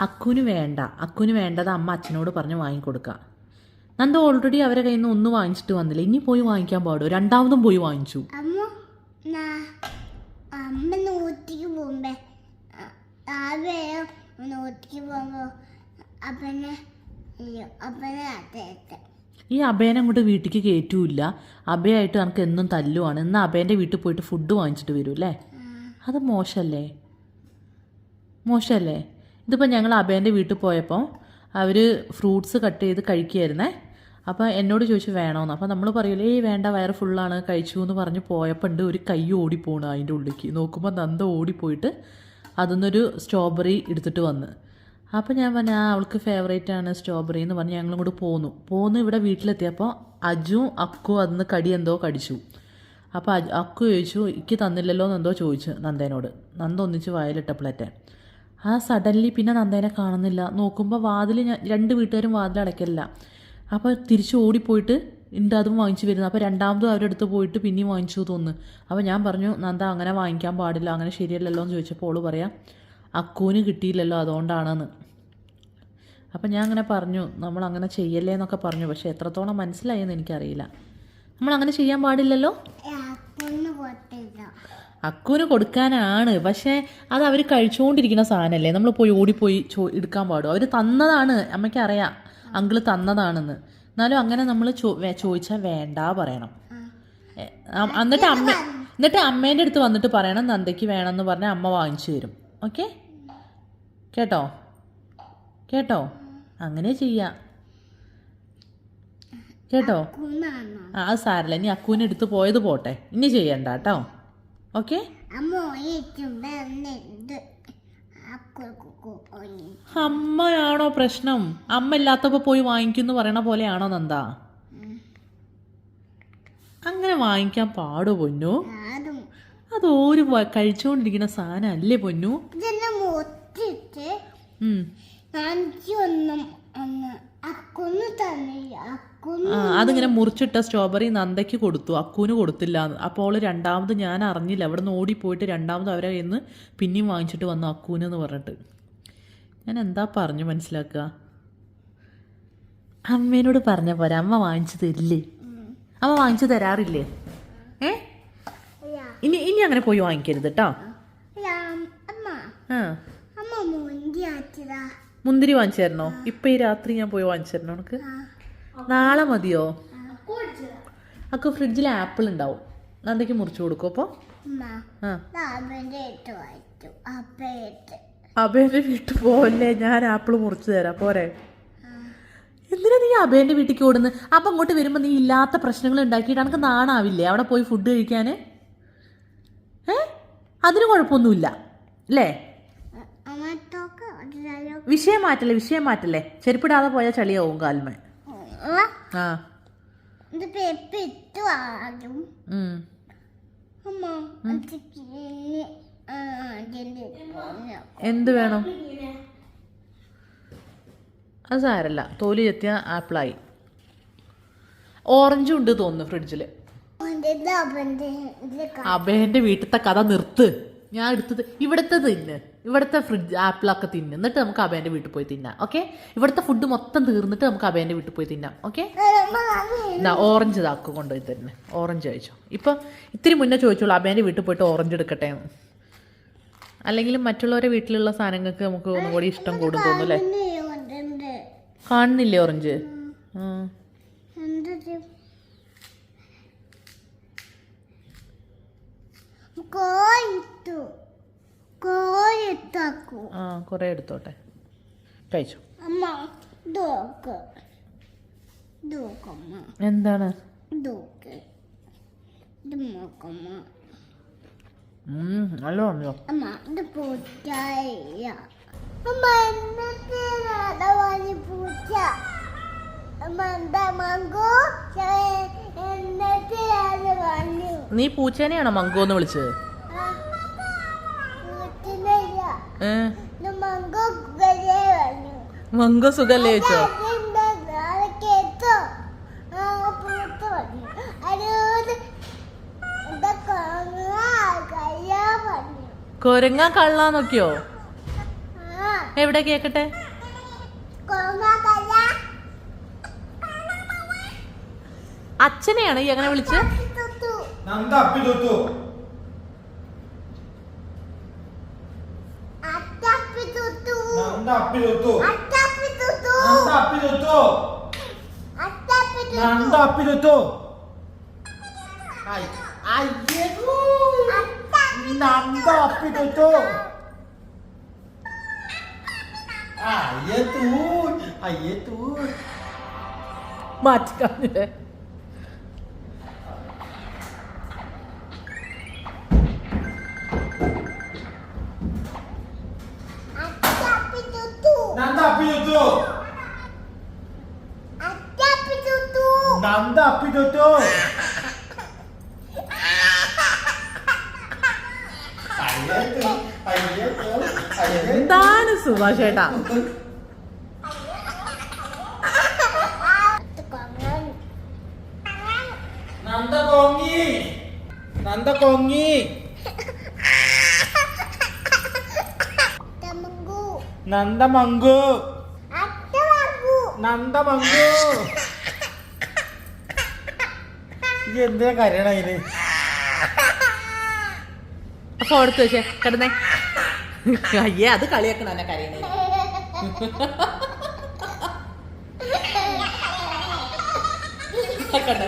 അക്കുന് വേണ്ട. അക്കുന് വേണ്ടത് അമ്മ അച്ഛനോട് പറഞ്ഞ് വാങ്ങിക്കൊടുക്കുക നന്ദ ഓൾറെഡി അവരെ കയ്യിൽ നിന്ന് ഒന്ന് വാങ്ങിച്ചിട്ട് വന്നില്ല. ഇനി പോയി വാങ്ങിക്കാൻ പാടോ. രണ്ടാമതും പോയി വാങ്ങിച്ചു. അമ്മ പോകുമ്പേ പോകുമ്പോ അപ്പനെ അപ്പനെ ഈ അഭയനെ അങ്ങോട്ട് വീട്ടിലേക്ക് കയറ്റൂല്ല. അഭയായിട്ട് നമുക്ക് എന്നും തല്ലുവാണ്. എന്നാൽ അഭയന്റെ വീട്ടിൽ പോയിട്ട് ഫുഡ് വാങ്ങിച്ചിട്ട് വരും അല്ലേ? അത് മോശമല്ലേ മോശമല്ലേ? ഇതിപ്പോൾ ഞങ്ങൾ അഭയന്റെ വീട്ടിൽ പോയപ്പോൾ അവർ ഫ്രൂട്ട്സ് കട്ട് ചെയ്ത് കഴിക്കുകയായിരുന്നേ അപ്പോൾ എന്നോട് ചോദിച്ചു വേണമെന്ന് അപ്പോൾ നമ്മൾ പറയുമല്ലോ ഏയ് വേണ്ട വയറ് ഫുള്ളാണ് കഴിച്ചു എന്ന് പറഞ്ഞ് പോയപ്പോൾ ഉണ്ട് ഒരു കൈ ഓടിപ്പോണ് അതിന്റെ ഉള്ളിലേക്ക്. നോക്കുമ്പോൾ നന്ദ ഓടിപ്പോയിട്ട് അതിന്നൊരു സ്ട്രോബെറി എടുത്തിട്ട് വന്ന്. അപ്പോൾ ഞാൻ പറഞ്ഞു ആ അവൾക്ക് ഫേവറേറ്റ് ആണ് സ്ട്രോബെറി എന്ന് പറഞ്ഞ് ഞങ്ങളും കൂടെ പോന്നു. പോന്ന് ഇവിടെ വീട്ടിലെത്തിയപ്പോൾ അജുവും അക്കു അതിന്ന് കടി എന്തോ കടിച്ചു. അപ്പോൾ അക്കു ചോദിച്ചു ഇക്ക് തന്നില്ലല്ലോ എന്നെന്തോ ചോദിച്ചു? നന്ദേനോട്. നന്ദ ഒന്നിച്ച് വയലിട്ടപ്പോഴേറ്റെ ആ സഡൻലി പിന്നെ നന്ദേനെ കാണുന്നില്ല. നോക്കുമ്പോൾ വാതിൽ ഞാൻ രണ്ട് വീട്ടുകാരും വാതിൽ അടയ്ക്കലില്ല. അപ്പോൾ തിരിച്ച് ഓടിപ്പോയിട്ട് ഉണ്ട് അതും വാങ്ങിച്ചു വരുന്നത് അപ്പോൾ രണ്ടാമതും അവരുടെ അടുത്ത് പോയിട്ട് പിന്നെയും വാങ്ങിച്ചു തോന്നുന്നു. അപ്പോൾ ഞാൻ പറഞ്ഞു നന്ദ അങ്ങനെ വാങ്ങിക്കാൻ പാടില്ല. അങ്ങനെ ശരിയല്ലല്ലോ എന്ന് ചോദിച്ചപ്പോൾ ഓൾ പറയാം അക്കൂന് കിട്ടിയില്ലല്ലോ അതുകൊണ്ടാണെന്ന്. അപ്പം ഞാൻ അങ്ങനെ പറഞ്ഞു നമ്മൾ അങ്ങനെ ചെയ്യല്ലേ എന്നൊക്കെ പറഞ്ഞു. പക്ഷെ എത്രത്തോളം മനസ്സിലായെന്ന് എനിക്കറിയില്ല. നമ്മൾ അങ്ങനെ ചെയ്യാൻ പാടില്ലല്ലോ? അക്കുവിന് കൊടുക്കാനാണ്. പക്ഷേ അത് അവർ കഴിച്ചുകൊണ്ടിരിക്കുന്ന സാധനമല്ലേ നമ്മൾ പോയി ഓടിപ്പോയി ചോ എടുക്കാൻ പാടും. അവർ തന്നതാണ്. അമ്മയ്ക്കറിയാം അങ്കിൾ തന്നതാണെന്ന്. എന്നാലും അങ്ങനെ നമ്മൾ ചോ ചോദിച്ചാൽ വേണ്ട പറയണം. എന്നിട്ട് അമ്മ എന്നിട്ട് അമ്മേന്റെ അടുത്ത് വന്നിട്ട് പറയണം നന്ദയ്ക്ക് വേണമെന്ന് പറഞ്ഞാൽ അമ്മ വാങ്ങിച്ചു തരും. ഓക്കെ? കേട്ടോ? കേട്ടോ? അങ്ങനെ ചെയ്യാം. കേട്ടോ? ആ അത് സാരല്ല. ഇനി അക്കുവിനെടുത്ത് പോയത് പോട്ടെ. ഇനി ചെയ്യണ്ട കേട്ടോ. ഓക്കെ? അമ്മയാണോ പ്രശ്നം? അമ്മ ഇല്ലാത്തപ്പോ പോയി വാങ്ങിക്കുന്നു പറയണ പോലെയാണോ നന്ദ? അങ്ങനെ വാങ്ങിക്കാൻ പാടോ പൊന്നു? അതും ഒരു കഴിച്ചുകൊണ്ടിരിക്കുന്ന സാധനം അല്ലേ പൊന്നു? ഒന്നും തന്നില്ല. അതിങ്ങനെ മുറിച്ചിട്ട സ്ട്രോബെറി നന്ദയ്ക്ക് കൊടുത്തു. അക്കൂന് കൊടുത്തില്ല. അപ്പോൾ രണ്ടാമത് ഞാൻ അറിഞ്ഞില്ല. അവിടെ നിന്ന് ഓടിപ്പോയിട്ട് രണ്ടാമത് അവരെ ഇന്ന് പിന്നെയും വാങ്ങിച്ചിട്ട് വന്നു അക്കൂനെന്ന് പറഞ്ഞിട്ട്. ഞാൻ എന്താ പറഞ്ഞു മനസ്സിലാക്കുക? അമ്മേനോട് പറഞ്ഞ പോരാ അമ്മ വാങ്ങിച്ചു തരില്ലേ? അമ്മ വാങ്ങിച്ചു തരാറില്ലേ? ഏ? ഇനി ഇനി അങ്ങനെ പോയി വാങ്ങിക്കരുത് കേട്ടോ മുന്തിരി വാങ്ങിച്ചു തരണോ ഇപ്പം ഈ രാത്രി ഞാൻ പോയി വാങ്ങിച്ചു തരണോ ഉനക്ക് നാളെ മതിയോ? അക്ക് ഫ്രിഡ്ജിൽ ആപ്പിൾ ഉണ്ടാവും. നന്ദയ്ക്ക് മുറിച്ചു കൊടുക്കും. അപ്പോൾ അബേന്റെ വീട്ടിൽ പോവല്ലേ? ഞാൻ ആപ്പിൾ മുറിച്ചു തരാം. പോരെ. എന്തിനാ നീ അബേന്റെ വീട്ടിലേക്ക് ഓടുന്നത് അപ്പം അങ്ങോട്ട് വരുമ്പോൾ നീ ഇല്ലാത്ത പ്രശ്നങ്ങൾ ഉണ്ടാക്കിയിട്ട് എനിക്ക് നാണാവില്ലേ? അവിടെ പോയി ഫുഡ് കഴിക്കാൻ ഏ? അതിന് കുഴപ്പമൊന്നുമില്ല. അല്ലേ? വിഷയം മാറ്റല്ലേ വിഷയം മാറ്റല്ലേ? ചെരുപ്പിടാതെ പോയാൽ ചളിയാവും കാൽമേ ആ. ഇത് ഇട്ടു എന്ത് വേണം? അത് സാരല്ല. തോലി ചെത്തിയ ആപ്പിളായി. ഓറഞ്ചും ഉണ്ട് തോന്നുന്നു ഫ്രിഡ്ജിൽ അഭയന്റെ അബേന്റെ വീട്ടിലത്തെ കഥ നിർത്ത്. ഞാൻ എടുത്തത് ഇവിടുത്തെ തിന്ന്. ഇവിടുത്തെ ഫ്രിഡ്ജ് ആപ്പിളൊക്കെ തിന്ന്. എന്നിട്ട് നമുക്ക് അബേന്റെ വീട്ടിൽ പോയി തിന്നാം. ഓക്കെ ഇവിടുത്തെ ഫുഡ് മൊത്തം തീർന്നിട്ട് നമുക്ക് അബേന്റെ വീട്ടിൽ പോയി തിന്നാം. ഓക്കെ ഇതാ ഓറഞ്ച് ഇതാക്കു കൊണ്ടുപോയി തരുന്നത് ഓറഞ്ച് കഴിച്ചോ ഇപ്പം ഇത്തിരി മുന്നേ ചോദിച്ചോളൂ അബേന്റെ വീട്ടിൽ പോയിട്ട് ഓറഞ്ച് എടുക്കട്ടെ എന്ന്. അല്ലെങ്കിൽ മറ്റുള്ളവരെ വീട്ടിലുള്ള സാധനങ്ങൾക്ക് നമുക്ക് ഒന്നുകൂടി ഇഷ്ടം കൂടും തോന്നുന്നു അല്ലേ? കാണുന്നില്ലേ ഓറഞ്ച് ആ കുറേ എടുത്തോട്ടെ. കഴിച്ചോ? അമ്മ എന്താണ്? നടവാനി പൂച്ച. നീ പൂച്ചേനെയാണോ മങ്കോ എന്ന് വിളിച്ചത്? മങ്കോ സുഖല്ലേ ചോദിച്ചോ? പറഞ്ഞു കൊരങ്ങാ കള്ളാന്നൊക്കെയോ? എവിടെ കേക്കട്ടെ? കൊങ്ങാക്കല്ല അച്ഛനെയാണ് ഈ അങ്ങനെ വിളിച്ച് നന്ദ അപ്പി അപ്പി അപ്പി അപ്പി അയ്യേ. അപ്പി തൂ എന്താണ് സുഭാഷ് ചേട്ടാ? കൊങ്ങൻ നന്ദ കൊങ്ങി നന്ദ കൊങ്ങി തമങ്കു നന്ദ മങ്കു അത്തമങ്കു നന്ദ മങ്കു ഈ എന്തിനാ കരയണ അതിന്? അപ്പൊ അടുത്ത് വെച്ചേ കിടന്നേ. അയ്യേ അത് കളിയാക്കണ എന്നെ കരയണേ?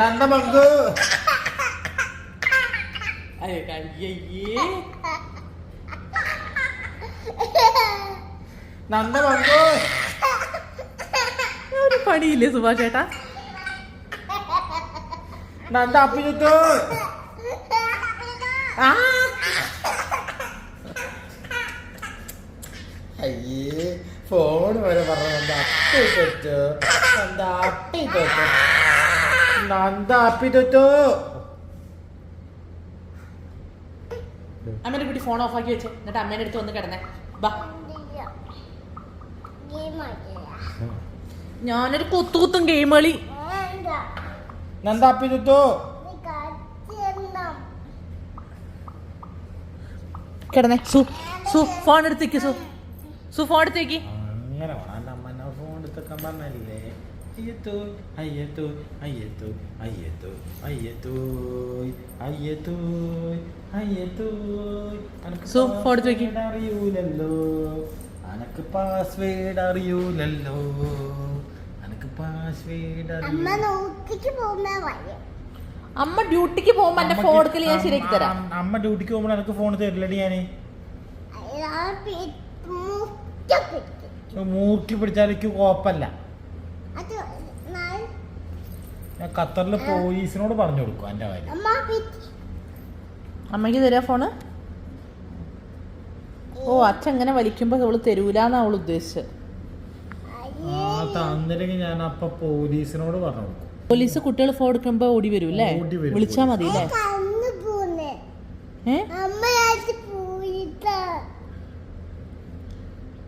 നന്ദ മങ്കു അയ്യോ അയ്യയ്യേ നന്ദ ഒരു പണിയില്ലേ സുഭാഷ് ചേട്ടാ നന്ദ അപ്പി അയ്യേ ഫോൺ വരെ പറഞ്ഞു നന്ദ അപ്പി തൊറ്റു നന്ദ അപ്പി തൊറ്റു നന്ദ അപ്പി തൊറ്റു അമ്മേനെ കുട്ടി ഫോൺ ഓഫ് ആക്കി വെച്ചേ. എന്നിട്ട് അമ്മേന്റെ അടുത്ത് വന്ന് കിടന്നേ. ബാ. ഞാനൊരു കുത്തുകുത്തും ഗെയിം കളി. നന്ദ അപ്പി കിടന്നെ. സു സു ഫോൺ എടുത്തേക്ക് സു. സു ഫോൺ എടുത്തേക്ക്. അങ്ങനെ വേണം. അമ്മ ഫോൺ എടുത്തൊക്കെ പറഞ്ഞല്ലേ? അയ്യത്തോ അയ്യത്തോ അയ്യത്തോ അയ്യത്തോ അയ്യത്തോ അയ്യത്തോ അയ്യത്തോ. അനക്ക് സു, phone എടുത്ത് വെക്ക്. password അറിയൂലല്ലോ. അനക്ക് പാസ്വേഡ് അറിയൂലല്ലോ. അമ്മ നോക്കിക്ക് പോകുന്ന വഴി. അമ്മ ഡ്യൂട്ടിക്ക് പോകുമ്പോ എന്റെ ഫോൺ എടുക്കൽ ഞാൻ ശരിയാക്കി തരാം. അമ്മ ഡ്യൂട്ടിക്ക് പോകുമ്പോൾ എനക്ക് ഫോൺ തരില്ലടി ഞാൻ. മൂർക്കി പിടിച്ചാലേക്ക് എനിക്ക് അത് ഞാൻ- ഞാൻ ഖത്തറിലെ പോലീസിനോട് പറഞ്ഞു കൊടുക്കും എന്റെ കാര്യം. അമ്മയ്ക്ക് തരാ ഫോണ്? ഓ അച്ഛൻ ഇങ്ങനെ വലിക്കുമ്പോ അവൾ തരൂലെന്നാ അവൾ ഉദ്ദേശിച്ചത്. തന്നില്ലെങ്കിൽ ഞാൻ അപ്പൊ പോലീസിനോട് പറഞ്ഞു കൊടുക്കും. പോലീസ് കുട്ടികൾ ഫോൺ എടുക്കുമ്പോ ഓടി വരും അല്ലേ ഓടി വരും, വിളിച്ചാ മതി അല്ലേ ഏ?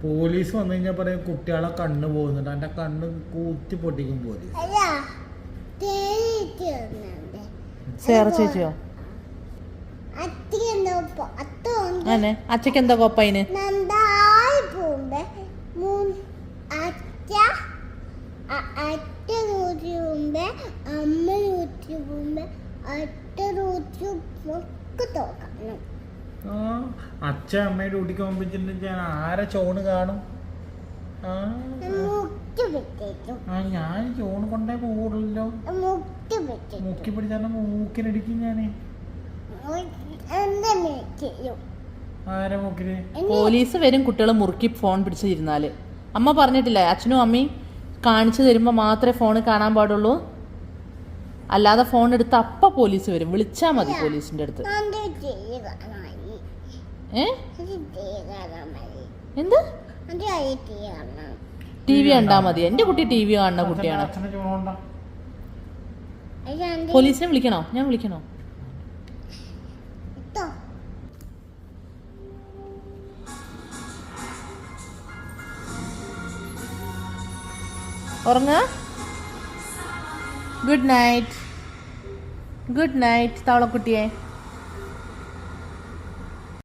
പോലീസ് വന്നു കഴിഞ്ഞാൽ പറയും കുട്ടികളെ കണ്ണ് പോകുന്നുണ്ട്. എന്റെ കണ്ണ് കൂത്തി പൊട്ടിക്കും പോലീസ്. സേറ ചേച്ചിയോ? അച്ഛക്ക് എന്താ കൊപ്പയിന് നന്നായി പോകുമ്പോ മൂന്ന് അച്ഛ അ- അച്ഛ നൂറ്റി പോകുമ്പോ അമ്മ നൂറ്റി പോകുമ്പോ അറ്റ നൂറ്റി ഒക്കെ തോക്കണം. ആ അച്ഛൻ അമ്മയുടെ ഡ്യൂട്ടിക്ക് പോകുമ്പോഴത്തേക്കും ഞാൻ ആരെ ചോണ് കാണും? ആ. ഞാൻ ചോണ് കൊണ്ടേ പോവുള്ളല്ലോ. മുക്കി പിടിച്ചാൽ മൂക്കിനടിക്കും ചെയ്യും ആരെ മൂക്കിന് പോലീസ് വരും കുട്ടികൾ മുറുക്കി ഫോൺ പിടിച്ചിരുന്നാൽ അമ്മ പറഞ്ഞിട്ടില്ല അച്ഛനും അമ്മയും കാണിച്ചു തരുമ്പോൾ മാത്രമേ ഫോൺ കാണാൻ പാടുള്ളൂ. അല്ലാതെ ഫോൺ എടുത്ത് അപ്പ പോലീസ് വരും. വിളിച്ചാൽ മതി പോലീസിന്റെ അടുത്ത്. ഏ? എന്ത്? ടി വി കണ്ടാ മതി. എന്റെ കുട്ടി ടി വി കാണുന്ന കുട്ടിയാണ്. പോലീസിനെ വിളിക്കണോ? ഞാൻ വിളിക്കണോ? ഉറങ്ങ. Good night good night തവളക്കുട്ടിയെ.